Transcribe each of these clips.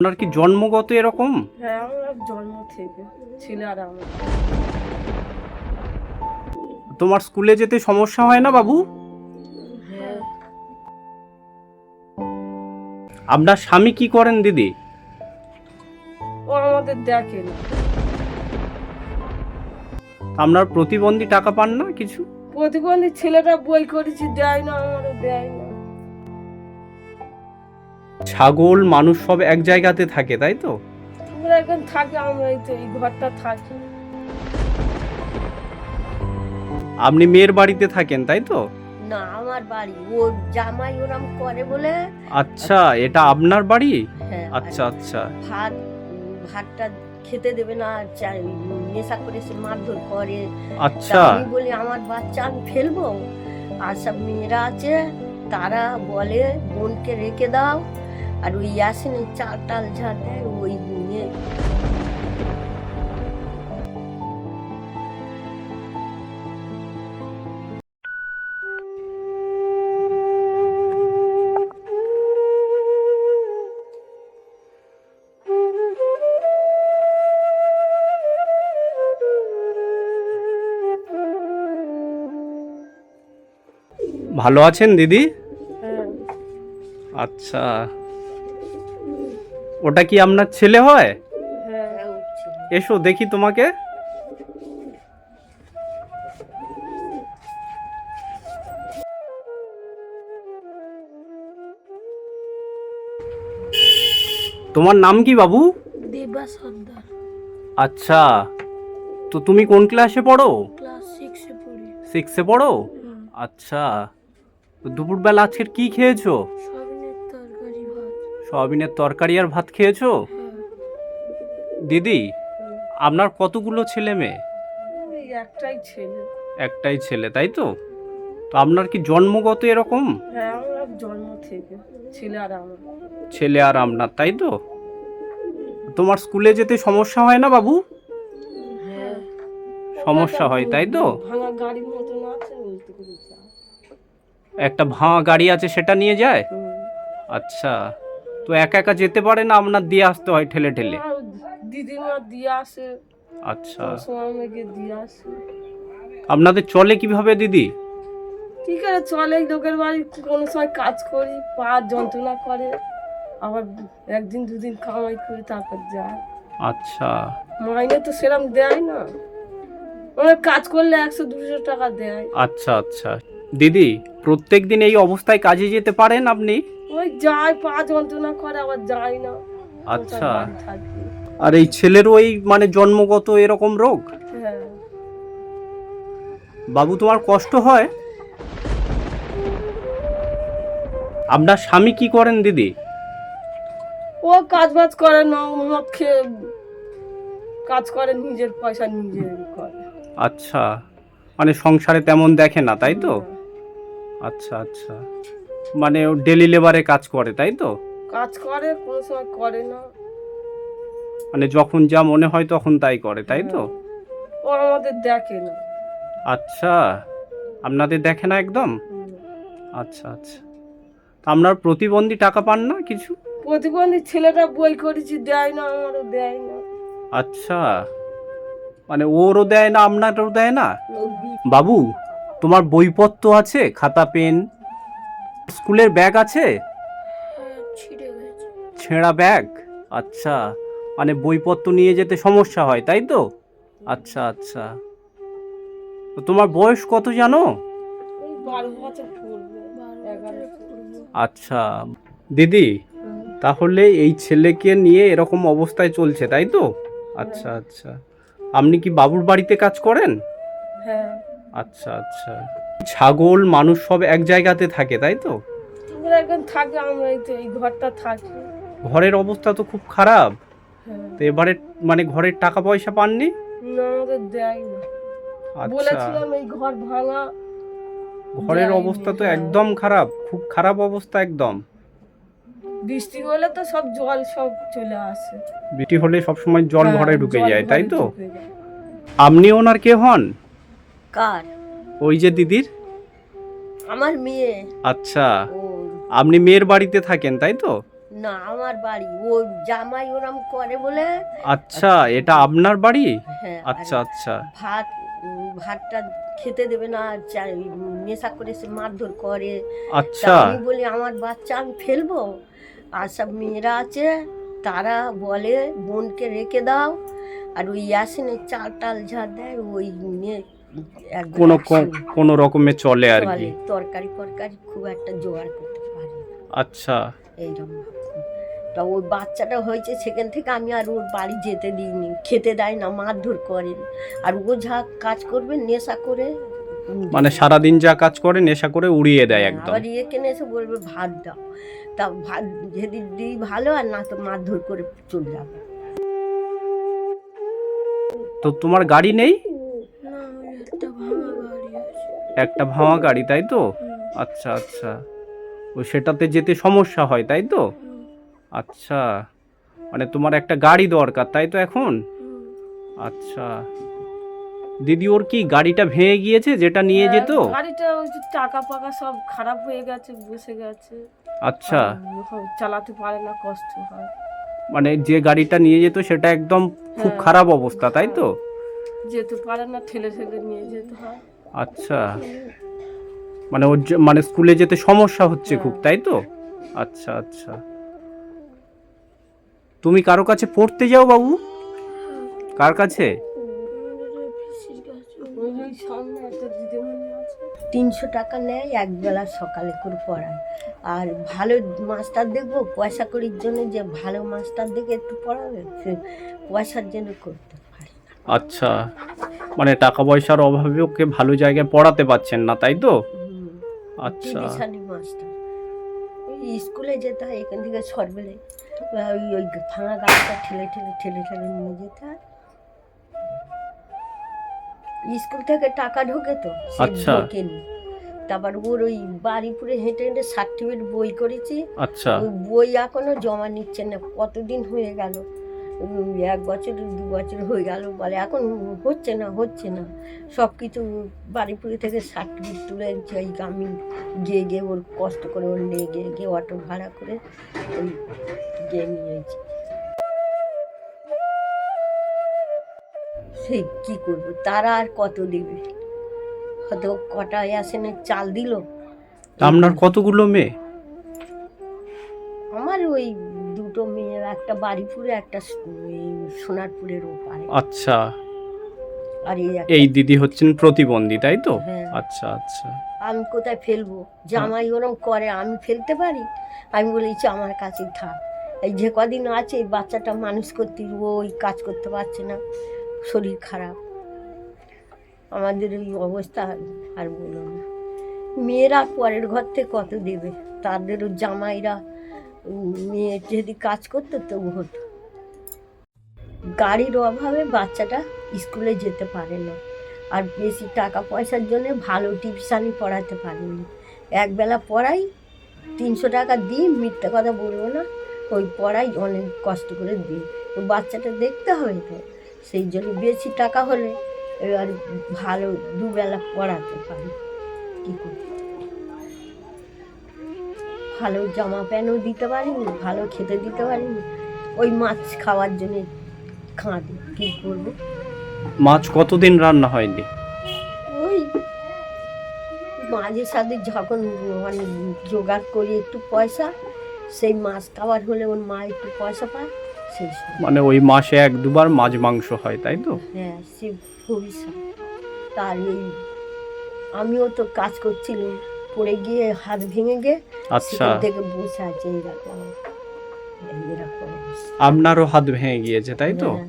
আপনার কি জন্মগত এরকম? হ্যাঁ আমরা জন্ম থেকে ছিল আর আমরা তোমার স্কুলে যেতে সমস্যা হয় না বাবু? হ্যাঁ। আপনার স্বামী কি করেন দিদি? ও আমাদের দেখে না। আপনার প্রতিবন্ধী টাকা পান না কিছু? প্রতিবন্ধী ছেলেটা বই করেছি দেয় না আমারও দেয় না। ছাগল মানুষ সব এক জায়গাতে থাকে তাই তো? আমরা এখন থাকি আমরা এই তো এই ঘরটা থাকি। আপনি মেয়ের বাড়িতে থাকেন তাই তো? না আমার বাড়ি। ওর জামাই ওরম করে বলে। আচ্ছা এটা আপনার বাড়ি? হ্যাঁ, আচ্ছা আচ্ছা। ভাত ভাতটা খেতে দেবে না নেশা করে সে মারধর করে। আচ্ছা। আমি বলি আমার বাচ্চা আমি ফেলব? আর সব মেয়েরা আছে তারা বলে বোনকে রেখে দাও আর ওই আসেনি চাল টাল ঝাড় দেয় ওই নিয়ে। ভালো আছেন দিদি? হ্যাঁ। আচ্ছা। ওটা কি আপনার ছেলে হয়? হ্যাঁ। এসো দেখি তোমাকে। তোমার নাম কি বাবু? দেবা সর্দার। আচ্ছা তো তুমি কোন ক্লাসে পড়ো? ক্লাস সিক্সে পড়ি। আচ্ছা তো দুপুরবেলা আজকের কি খেয়েছো? সয়াবিনের তরকারি আর ভাত খেয়েছো? দিদি আপনার কতগুলো ছেলে মেয়ে? একটাই ছেলে। একটাই ছেলে তাই তো? তো আপনার কি জন্মগত এরকম? হ্যাঁ জন্ম থেকে ছিল আর আমরা। ছেলে আর আপনার তাই তো? তোমার স্কুলে যেতে সমস্যা হয় না বাবু? হ্যাঁ। সমস্যা হয় তাই তো? ভাঙা গাড়ির মতন আছে ওইটুকু করে যায়। একটা ভাঙা গাড়ি আছে সেটা নিয়ে যায়? আচ্ছা। তো একা একা যেতে পারে না আপনার দিয়ে আসতে হয় ঠেলে ঠেলে? দিদিমা দিয়ে আসে। আচ্ছা। আমাকে দিয়ে আসে। আপনাদের চলে কীভাবে দিদি? ঠিক আছে চলে লোকের বাড়ি কোনো সময় কাজ করি পা যন্ত্রণা করে। আবার একদিন দুদিন কামাই করে তারপর যায় আচ্ছা। মাইনে তো সেরকম দেয় না। অনেক কাজ করলে একশো দুশো টাকা দেয়। আচ্ছা আচ্ছা। দিদি প্রত্যেক দিন এই অবস্থায় কাজে যেতে পারেন আপনি? ওই যায় পা যন্ত্রণা করে আবার যায় না। আচ্ছা। আর এই ছেলেরও এই মানে জন্মগত এরকম রোগ? হ্যাঁ। বাবু তোমার কষ্ট হয়? আপনার স্বামী কি করেন দিদি? ও কাজ বাজ করে না মদ খেয়ে কাজ করে নিজের পয়সা নিজে করে। আচ্ছা। মানে সংসারে তেমন দেখে না তাই তো? আচ্ছা আচ্ছা। মানে ডেলি লেবারে কাজ করে তাই তো? কাজ করে কোনো সময় করে না। মানে যখন যা মনে হয় তখন তাই করে তাই তো? ও আমাদের দেখে না। আচ্ছা। আপনাদের দেখে না একদম? আচ্ছা আচ্ছা। আপনার প্রতিবন্ধী টাকা পান না কিছু? প্রতিবন্ধী ছেলেটা বই করেছি দেয় না আমারও দেয় না। আচ্ছা। মানে ওরও দেয় না আপনারও দেয় না? বাবু তোমার বইপত্র আছে? খাতা পেন? স্কুলের ব্যাগ আছে? ছেঁড়া ব্যাগ? আচ্ছা মানে বইপত্র নিয়ে যেতে সমস্যা হয় তাই তো? আচ্ছা আচ্ছা। তো তোমার বয়স কত জানো? আচ্ছা। দিদি তাহলে এই ছেলেকে নিয়ে এরকম অবস্থায় চলছে তাই তো? আচ্ছা আচ্ছা। আপনি কি বাবুর বাড়িতে কাজ করেন? হ্যাঁ। আচ্ছা আচ্ছা। ছাগল মানুষ সব এক জায়গাতে থাকে তাই তো? আমরা এখন থাকি আমরা এই তো এই ঘরটা থাকি। ঘরের অবস্থা তো খুব খারাপ। হ্যাঁ। তো এবারে মানে ঘরের টাকা পয়সা পাননি? না আমাদের দেয় না আচ্ছা। বলেছিলাম এই ঘর ভাঙা। ঘরের অবস্থা তো হ্যাঁ। একদম খারাপ খুব খারাপ অবস্থা একদম। বৃষ্টি হলে তো সব জল সব চলে আসে। বৃষ্টি হলে সবসময় জল হ্যাঁ, ঘরে ঢুকে যায় তাই তো? আপনি ওনার কে হন? কার? ওই যে দিদির? আমার মেয়ে। আচ্ছা। ও আপনি মেয়ের বাড়িতে থাকেন তাই তো? না আমার বাড়ি। ও জামাই ওরম করে বলে। আচ্ছা এটা আপনার বাড়ি? হ্যাঁ আচ্ছা আচ্ছা। ভাত ভাতটা খেতে দেবে না নেশা করে সে মারধর করে। আচ্ছা। আমি বলি আমার বাচ্চা আমি ফেলব? আর সব মেয়েরা আছে তারা বলে বোনকে রেখে দাও। আর ওই ইয়াসিনের চাল টাল ঝাড় দেয় ওই নিয়ে কোনো কোনো রকমে চলে আর কি। তরকারি ফরকারি খুব একটা জোগাড় করতে পারি। আচ্ছা। এইরকম। তা ওই বাচ্চাটা হয়েছে সেখান থেকে আমি আর ওর বাড়ি যেতে দিইনি খেতে দেয় না মারধর করে। আর ও যা কাজ করবে নেশা করে মানে সারাদিন যা কাজ করে নেশা করে উড়িয়ে দেয় একদম। আবার ইয়ে কিনে এসে বলবে ভাত দাও। তা ভাত যদি দিই ভালো আর না তো মারধর করে চলে যাবে। তো তোমার গাড়ি নেই না ওই একটা ভাঙা গাড়ি আছে একটা ভাঙা গাড়ি তাই তো? আচ্ছা আচ্ছা। ও সেটাতে যেতে সমস্যা হয় তাই তো? আচ্ছা। মানে তোমার একটা গাড়ি দরকার তাই তো এখন? আচ্ছা। দিদি ওর কি গাড়িটা ভেঙে গিয়েছে যেটা নিয়ে হ্যাঁ, যেত? গাড়িটা টাকা পাকা সব খারাপ হয়ে গেছে বসে গেছে। আচ্ছা। চালাতে পারে না কষ্ট হয়। মানে যে গাড়িটা নিয়ে যেত সেটা একদম খুব হ্যাঁ। খারাপ অবস্থা তাই তো? যেতে পারে না ঠেলে ঠেলে নিয়ে যেতে হয়। আচ্ছা। মানে ওর মানে স্কুলে যেতে সমস্যা হচ্ছে খুব হ্যাঁ। তাই তো? আচ্ছা আচ্ছা। তুমি কারও কাছে পড়তে যাও বাবু? কার কাছে? তিনশো টাকা নেয় একবেলা সকালে করে পড়ায়। আর ভালো মাস্টার দেখব পয়সা করির জন্য যে ভালো মাস্টার দেখে একটু পড়াবে পয়সার জন্য করতে পারে আচ্ছা। মানে টাকা পয়সার অভাবে ওকে ভালো জায়গায় পড়াতে পারছেন না তাই তো? আচ্ছা। স্কুলে যেতে হয় এখান থেকে সরবেলে ওই ওই ভাঙা গাড়িটা ঠেলে ঠেলে ঠেলে ঠেলে নিয়ে যেতে হয়। স্কুল থেকে টাকা ঢোকে তো আচ্ছা। ঢোকেনি। তারপর ওর ওই বাড়িপুরে হেঁটে হেঁটে সার্টিফিকেট বই করেছি। আচ্ছা। বই এখনও জমা নিচ্ছে না কতদিন হয়ে গেল? এক বছর, দু বছর হয়ে গেল বলে, এখন হচ্ছে না হচ্ছে না। সব কিছু বাড়িপুরি থেকে সার্টিফিকেট তুলে ওই আমি গিয়ে গিয়ে ওর কষ্ট করে ওর নিয়ে গিয়ে গিয়ে অটো ভাড়া করে ওই গিয়ে নিয়েছি সেই কী করব? তারা আর কত দেবে? হয়তো কটা আসে না, চাল দিল। আপনার কতগুলো মেয়ে? একটা বাড়িপুরে একটা সোনারপুরের ওপারে। আচ্ছা। আর এই দিদি হচ্ছেন প্রতিবন্ধী তাই তো? হ্যাঁ। আচ্ছা আচ্ছা। আমি কোথায় ফেলব? জামাই ওরম করে আমি ফেলতে পারি? আমি বলেছি আমার কাছে থাক। এই যে কদিন আছে এই বাচ্চাটা মানুষ করতে ওই কাজ করতে পারছে না। শরীর খারাপ। আমাদের ওই অবস্থা আর বলো না। মেয়েরা পরের ঘর থেকে কত দেবে? তাদেরও জামাইরা মেয়ে যদি কাজ করতো তবু হতো। গাড়ির অভাবে বাচ্চাটা স্কুলে যেতে পারে না। আর বেশি টাকা পয়সার জন্য ভালো টিউশানি পড়াতে পারিনি একবেলা পড়াই, তিনশো টাকা দিই, মিথ্যা কথা বলব না। ওই পড়াই অনেক কষ্ট করে দিই। তো বাচ্চাটা দেখতে হবে তো, সেই জন্য বেশি টাকা হলে এবার ভালো দুবেলা পড়াতে পারি। কী করি ভালো জামা প্যান্টও দিতে পারিনি ভালো খেতে দিতে পারিনি। ওই মাছ খাওয়ার জন্য খাঁদি কী করব? মাছ কতদিন রান্না হয়নি? ওই মাঝে সাথে যখন মানে জোগাড় করি একটু পয়সা সেই মাছ খাবার হলে ওর মা একটু পয়সা পায় সেই সময় মানে ওই মাসে এক দুবার মাছ মাংস হয় তাই তো? হ্যাঁ সে ভবিষ্যৎ। তার এই আমিও তো কাজ করছিলাম। পড়ে গিয়ে হাত ভেঙে গিয়ে আচ্ছা। থেকে বসে আছে এইরকম। আপনারও হাত ভেঙে গিয়েছে তাই তো? হ্যাঁ।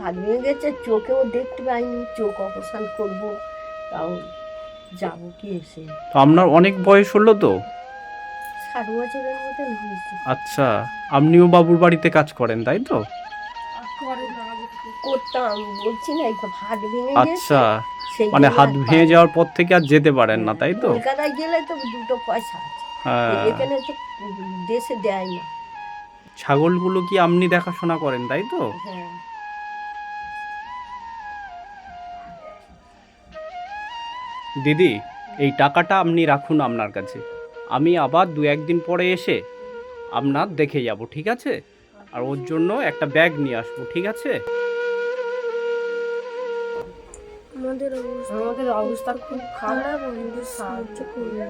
হাত ভেঙে গেছে চোখেও দেখতে পাইনি চোখ অপারেশন করব তাও যাব কি এসে। তো আপনার অনেক বয়স হলো তো? ষাট বছরের মতন হয়েছে। আচ্ছা আপনিও বাবুর বাড়িতে কাজ করেন তাই তো? করতাম বলছি না হাত ভেঙে আচ্ছা। মানে হাত ভেঙে যাওয়ার পর থেকে আর যেতে পারেন না তাই তো? কলকাতায় গেলে তো দুটো পয়সা আছে। হ্যাঁ। এখানে তো দেশে দেয় না। ছাগলগুলো কি আপনি দেখাশোনা করেন তাই তো? হ্যাঁ। দিদি এই টাকাটা আপনি রাখুন আপনার কাছে। আমি আবার দু একদিন পরে এসে আপনার দেখে যাব ঠিক আছে? আর ওর জন্য একটা ব্যাগ নিয়ে আসব ঠিক আছে? আমাদের অবস্থা আমাদের অবস্থা খুব খারাপ আমাদের সাহায্য করবে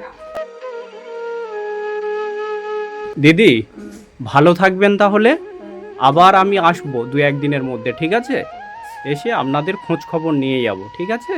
দিদি ভালো থাকবেন তাহলে? আবার আমি আসব দু একদিনের মধ্যে ঠিক আছে? এসে আপনাদের খোঁজ খবর নিয়ে যাব ঠিক আছে?